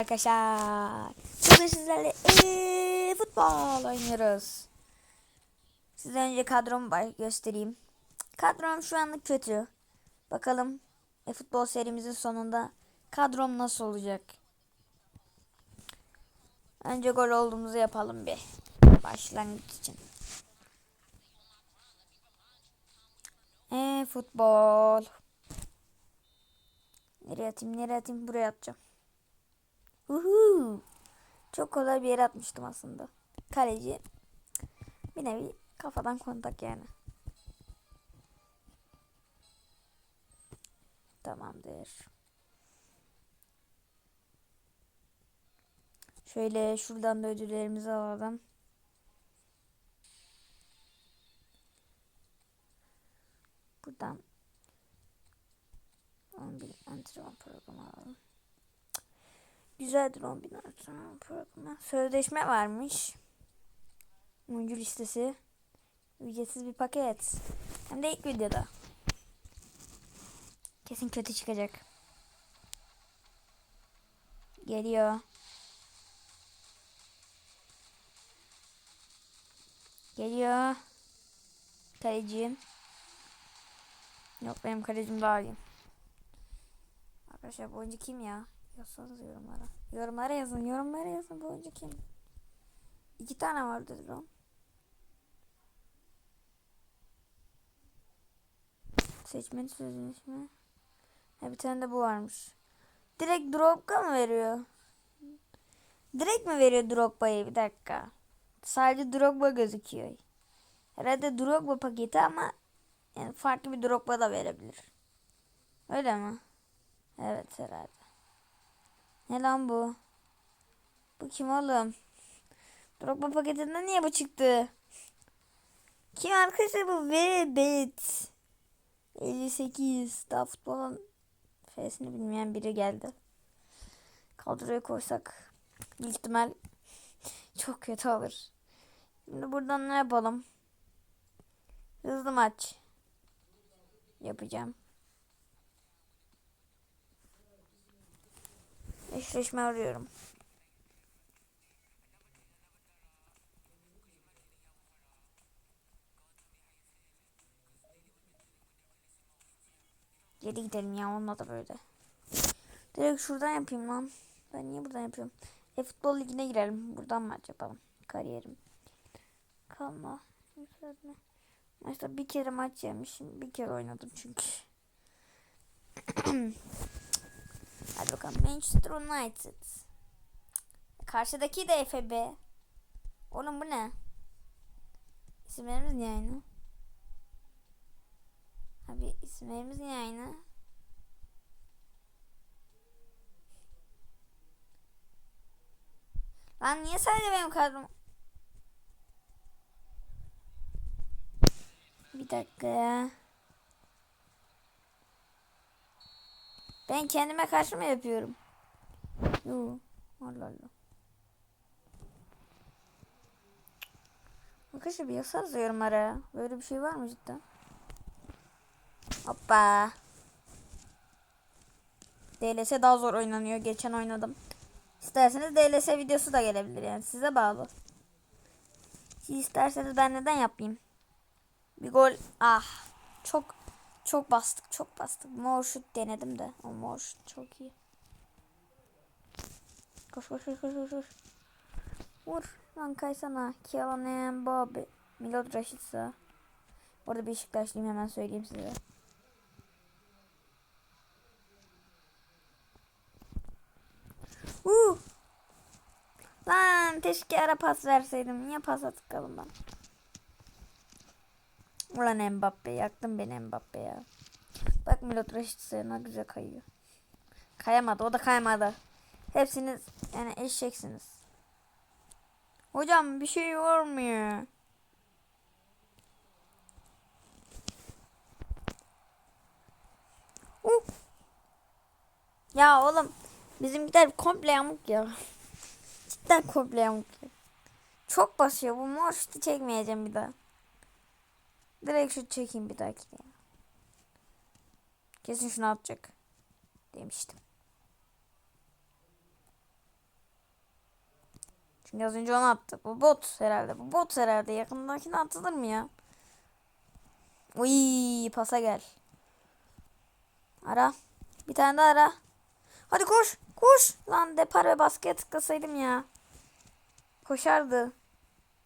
Arkadaşlar bugün sizlerle eee, futbol oynuyoruz. Size önce kadromu göstereyim. Kadrom şu anlık kötü. Bakalım e, futbol serimizin sonunda kadrom nasıl olacak? Önce gol olduğumuzu yapalım bir. Başlangıç için. E futbol. Nereye atayım nereye atayım buraya atacağım. Uhu. Çok kolay bir yere atmıştım aslında. Kaleci bir nevi kafadan kontak yani. Tamamdır. Şöyle şuradan da ödüllerimizi alalım. Buradan 11 antrenman programı alalım. Güzeldir 10 bin antrenman programı. Sözleşme varmış. Oyuncu listesi. Ücretsiz bir paket. Hem de ilk videoda. Kesin kötü çıkacak. Geliyor. Geliyor. Kalecim. Yok benim kalecim daha iyi. Arkadaşlar bu oyuncu kim ya? Yazsanız yorumlara. Yorumlara yazın. Yorumlara yazın bu oyuncu kim? İki tane vardı drone. Seçmeli sözleşme. Ha bir tane de bu varmış. Direkt Drogba mı veriyor? Direkt mi veriyor Drogba'yı? Bir dakika. Sadece Drogba gözüküyor. Herhalde Drogba paketi ama yani farklı bir Drogba da verebilir. Öyle mi? Evet herhalde. Ne lan bu? Bu kim oğlum? Drogba paketinden niye bu çıktı? Kim arkadaşlar bu? Vebet. 58. Daha futbolun F'sini bilmeyen biri geldi. Kadroya koysak büyük ihtimal çok kötü olur. Şimdi buradan ne yapalım? Hızlı maç yapacağım. Eşleşme arıyorum. Geri gidelim ya olmadı böyle. Direkt şuradan yapayım lan. Ben niye buradan yapıyorum? E futbol ligine girelim. Buradan maç yapalım. Kariyerim. Kalma. Yükseltme. Mesela bir kere maç yemişim. Bir kere oynadım çünkü. Hadi bakalım. Manchester United. Karşıdaki de FB. Oğlum bu ne? İsimlerimiz niye aynı? Abi isimlerimiz niye aynı? Lan niye sadece benim kadrom? Bir dakika ya. Ben kendime karşı mı yapıyorum? Yo. Allah Allah. Arkadaşlar bir yazsanıza yorumlara. Böyle bir şey var mı cidden? Hoppa. DLS daha zor oynanıyor. Geçen oynadım. İsterseniz DLS videosu da gelebilir yani size bağlı. Siz isterseniz ben neden yapayım? Bir gol. Ah. Çok çok bastık. Çok bastık. Mor şut denedim de. O mor şut çok iyi. Koş koş koş koş koş. Vur. Lan kaysana. Kylian Mbappe. Milot Rashica. Orada Beşiktaşlıyım hemen söyleyeyim size. Uh. Lan keşke ara pas verseydim. Niye pas atıkalım ben? Ulan Mbappe yaktın beni Mbappe ya. Bak Milot Rashica ne güzel kayıyor. Kayamadı o da kaymadı. Hepsiniz yani eşeksiniz. Hocam bir şey olmuyor. Uh. Ya oğlum bizimkiler komple yamuk ya. Cidden komple yamuk ya. Çok basıyor bu mor şutu çekmeyeceğim bir daha. Direkt şut çekeyim bir dahaki ya. Kesin şunu atacak. Demiştim. Çünkü az önce onu attı. Bu bot herhalde. Bu bot herhalde. Yakındakine atılır mı ya? Uy pasa gel. Ara. Bir tane daha ara. Hadi koş. Koş. Lan depar ve baskıya tıklasaydım ya. Koşardı.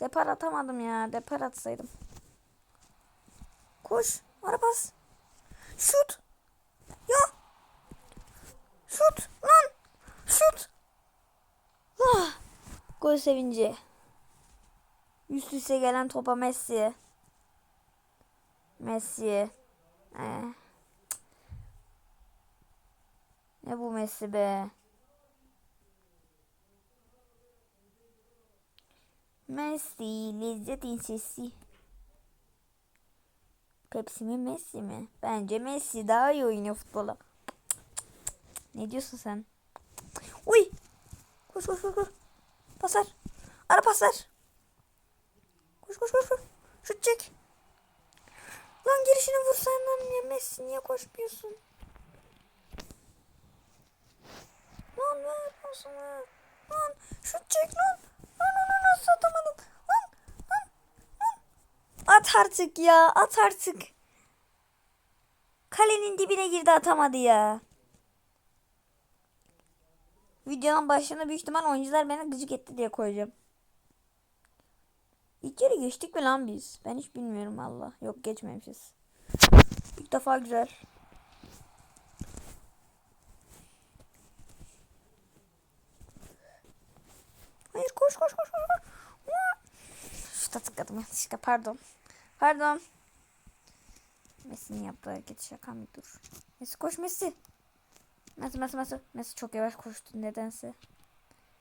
Depar atamadım ya. Depar atsaydım. Koş. Ara pas. Şut. Ya. Şut. Lan. Şut. Ah. Gol sevinci. Üst üste gelen topa Messi. Messi. Ee. Ne bu Messi be? Messi, lezzetin sesi. Pepsi mi Messi mi? Bence Messi daha iyi oynuyor futbola. Ne diyorsun sen? Uy! Koş koş koş koş. Pasar. Ara pasar. Koş koş koş koş. Şut çek. Lan girişine vursan lan ya Messi niye koşmuyorsun? Lan ver pasını. Lan şut çek lan. Lan onu nasıl atamadın? At artık ya at artık. Kalenin dibine girdi atamadı ya. Videonun başına büyük ihtimal oyuncular beni gıcık etti diye koyacağım. İlk kere geçtik mi lan biz? Ben hiç bilmiyorum valla. Yok geçmemişiz. İlk defa güzel. Hayır koş koş koş koş. koş. Tıkladım yanlışlıkla pardon. Pardon. Messi'nin yaptığı hareket şaka mı dur. Messi koş Messi. Messi Messi Messi. Messi çok yavaş koştu nedense.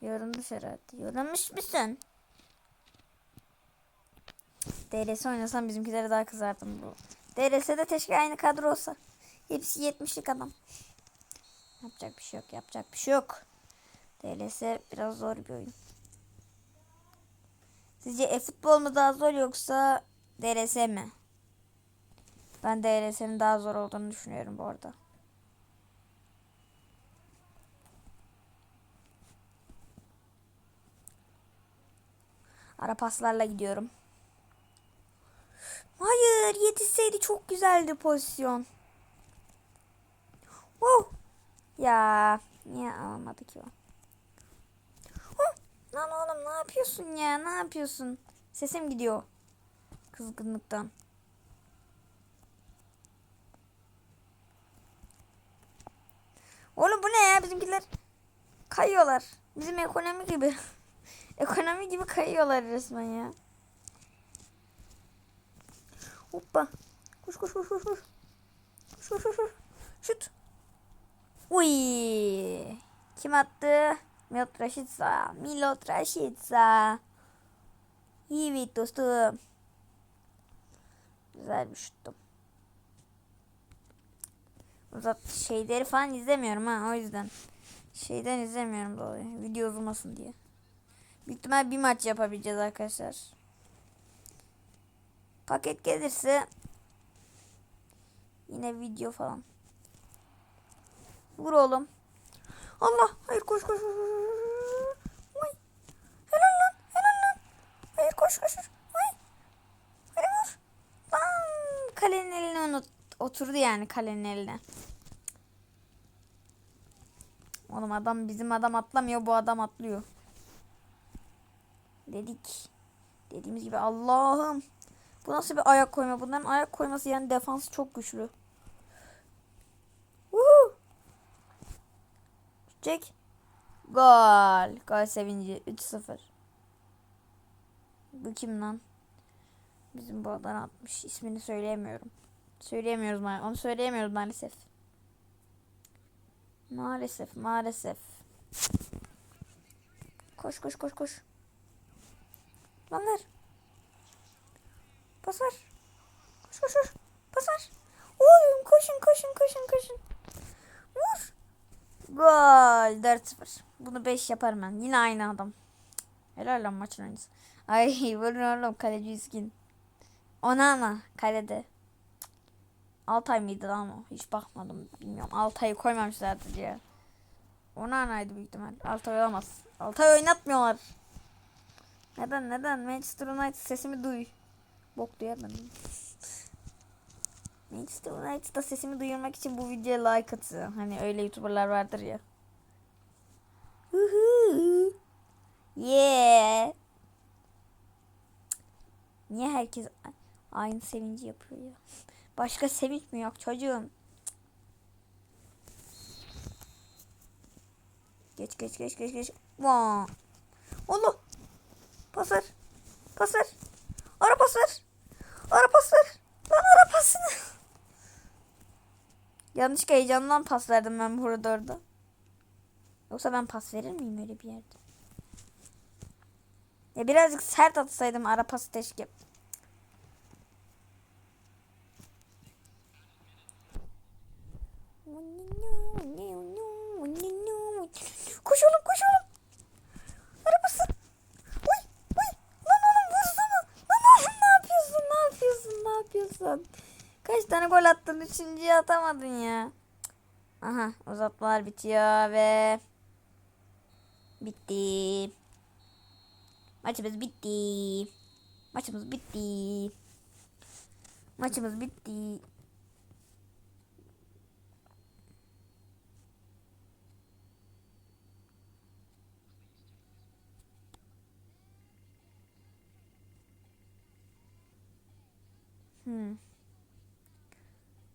Yorulmuş herhalde. Yorulmuş musun? DRS oynasam bizimkilere daha kızardım bu. DRS'de teşke aynı kadro olsa. Hepsi 70'lik adam. Yapacak bir şey yok. Yapacak bir şey yok. DLS biraz zor bir oyun. Sizce e-futbol mu daha zor yoksa DLS mi? Ben DLS'nin daha zor olduğunu düşünüyorum bu arada. Ara paslarla gidiyorum. Hayır yetişseydi çok güzeldi pozisyon. Wow. Ya niye alamadı ki o? Lan oğlum ne yapıyorsun ya ne yapıyorsun? Sesim gidiyor. Kızgınlıktan. Oğlum bu ne ya bizimkiler kayıyorlar. Bizim ekonomi gibi. ekonomi gibi kayıyorlar resmen ya. Hoppa. Koş koş koş. Koş koş koş koş. Şut. Uy. Kim attı? Milot Rashica. Milot Rashica. Evet dostum. Güzel bir şuttum. Uzat şeyleri falan izlemiyorum ha o yüzden. Şeyden izlemiyorum dolayı. Video uzamasın diye. Büyük ihtimal bir maç yapabileceğiz arkadaşlar. Paket gelirse yine video falan. Vur oğlum. Allah hayır koş koş. koş. Vay. Helal lan helal lan. Koş. koş. Vay. Hadi vur. Lan kalenin eline unut. Oturdu yani kalenin eline. Oğlum adam bizim adam atlamıyor bu adam atlıyor. Dedik. Dediğimiz gibi Allah'ım. Bu nasıl bir ayak koyma? Bunların ayak koyması yani defansı çok güçlü. Woohoo! Çek. Gol. Gol sevinci. 3-0. Bu kim lan? Bizim bu adam atmış. İsmini söyleyemiyorum. Söyleyemiyoruz maalesef. Onu söyleyemiyoruz maalesef. Maalesef, maalesef. Koş koş koş koş. Lan ver. Pas ver. Koş koş koş. Pas ver. Oy koşun koşun koşun koşun. Vur. Gol 4-0. Bunu 5 yaparım ben. Yine aynı adam. Helal lan maçın oyuncusu. Ay vurun oğlum kaleci üzgün. Onana kalede. Altay mıydı lan o? Hiç bakmadım. Bilmiyorum. Altay'ı koymamışlardır ya. Onana'ydı büyük ihtimal. Altay olamaz. Altay oynatmıyorlar. Neden neden Manchester United sesimi duy. Bok duyamadım. Manchester United'da sesimi duyurmak için bu videoya like atıyor. Hani öyle youtuberlar vardır ya. Yeah. Niye herkes aynı sevinci yapıyor ya? Başka sevinç mi yok çocuğum? Geç geç geç geç geç. Vaa. Allah. Pas ver. Pas ver. Ara pas ver. Ara pas ver. Lan ara pasını. Yanlışlıkla heyecandan pas verdim ben burada orada. Yoksa ben pas verir miyim öyle bir yerde? Ya birazcık sert atsaydım ara pası teşke. Koş oğlum koş oğlum. Arabası. Uy uy. Lan oğlum vursana. Lan oğlum ne yapıyorsun ne yapıyorsun ne yapıyorsun. Kaç tane gol attın üçüncüyü atamadın ya. Aha uzatmalar bitiyor ve bitti. Maçımız bitti. Maçımız bitti. Maçımız bitti. Hmm.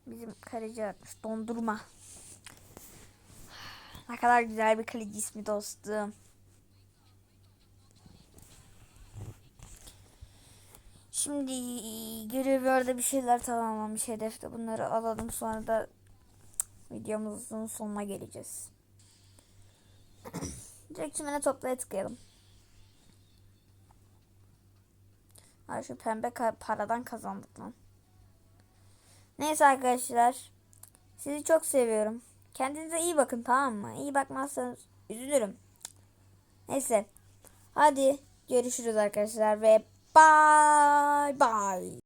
Bizim kaleci atmış. Dondurma. Ne kadar güzel bir kaleci ismi dostum. Şimdi görevlerde bir şeyler tamamlamış hedefte. Bunları alalım sonra da videomuzun sonuna geleceğiz. Direkt çimene toplaya tıklayalım. Ay şu pembe paradan kazandık lan. Neyse arkadaşlar. Sizi çok seviyorum. Kendinize iyi bakın tamam mı? İyi bakmazsanız üzülürüm. Neyse. Hadi görüşürüz arkadaşlar ve บายบาย